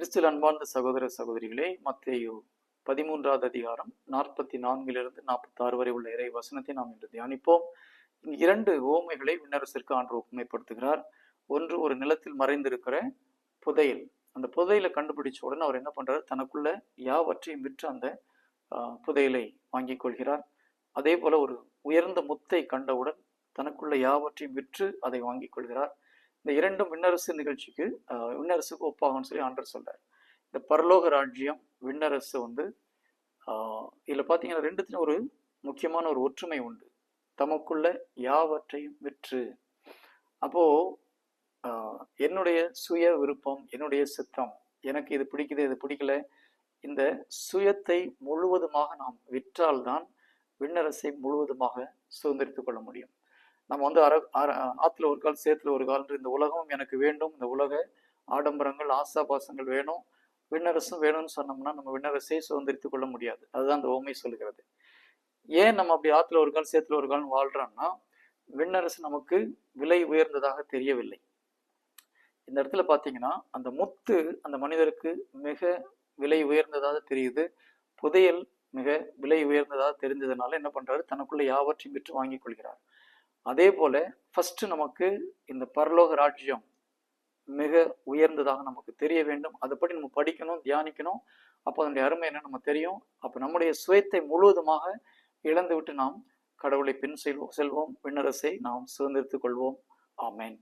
கிறிஸ்துவில் அன்பார்ந்த சகோதர சகோதரிகளே மத்தேயு பதிமூன்றாவது அதிகாரம் நாற்பத்தி நான்கிலிருந்து நாற்பத்தி ஆறு வரை உள்ள இறை வசனத்தை நாம் இன்று தியானிப்போம். இரண்டு ஓமைகளை விண்ணரசிற்கு ஆண்டு ஒப்புமைப்படுத்துகிறார். ஒன்று ஒரு நிலத்தில் மறைந்திருக்கிற புதையல். அந்த புதையலை கண்டுபிடிச்ச உடனே அவர் என்ன பண்றாரு? தனக்குள்ள யாவற்றையும் விற்று அந்த புதையலை வாங்கிக் கொள்கிறார். அதே போல ஒரு உயர்ந்த முத்தை கண்டவுடன் தனக்குள்ள யாவற்றையும் விற்று அதை வாங்கிக் கொள்கிறார். இந்த இரண்டும் விண்ணரசு நிகழ்ச்சிக்கு விண்ணரசுக்கு ஒப்பாகும்னு சொல்லி ஆண்டர் சொல்றார். இந்த பரலோக ராஜ்யம் விண்ணரசு வந்து இதில் பார்த்தீங்கன்னா பாத்தீங்கன்னா ரெண்டுத்துலையும் ஒரு முக்கியமான ஒரு ஒற்றுமை உண்டு. தமக்குள்ள யாவற்றையும் விற்று. அப்போ என்னுடைய சுய விருப்பம் என்னுடைய சித்தம் எனக்கு இது பிடிக்குது இது பிடிக்கல இந்த சுயத்தை முழுவதுமாக நாம் விற்றால்தான் விண்ணரசை முழுவதுமாக சுதந்திரித்து கொள்ள முடியும். நம்ம வந்து அற ஆற்றுல ஒரு கால் சேத்துல ஒரு கால் இந்த உலகம் எனக்கு வேண்டும். இந்த உலக ஆடம்பரங்கள் ஆசாபாசங்கள் வேணும். விண்ணரசும் வேணும்னு சொன்னோம்னா நம்ம விண்ணரசை சுதந்திரித்து கொள்ள முடியாது. அதுதான் அந்த ஓமை சொல்லுகிறது. ஏன் நம்ம அப்படி ஆற்றுல ஒரு கால் சேத்துல ஒரு கால்னு வாழ்றோம்னா விண்ணரசு நமக்கு விலை உயர்ந்ததாக தெரியவில்லை. இந்த இடத்துல பார்த்தீங்கன்னா அந்த முத்து அந்த மனிதருக்கு மிக விலை உயர்ந்ததாக தெரியுது. புதையல் மிக விலை உயர்ந்ததாக தெரிஞ்சதுனால என்ன பண்றாரு? தனக்குள்ள யாவற்றையும் விற்று வாங்கிக் கொள்கிறார். அதே போல ஃபர்ஸ்ட் நமக்கு இந்த பரலோக ராஜ்யம் மிக உயர்ந்ததாக நமக்கு தெரிய வேண்டும். அதுபடி நம்ம படிக்கணும் தியானிக்கணும். அப்போ அதனுடைய அருமை என்ன நம்ம தெரியும்? அப்போ நம்முடைய சுயத்தை முழுவதுமாக இழந்துவிட்டு நாம் கடவுளை பின் செல்வோம் செல்வோம். விண்ணரசை நாம் சுதந்திரித்துக் கொள்வோம். ஆமேன்.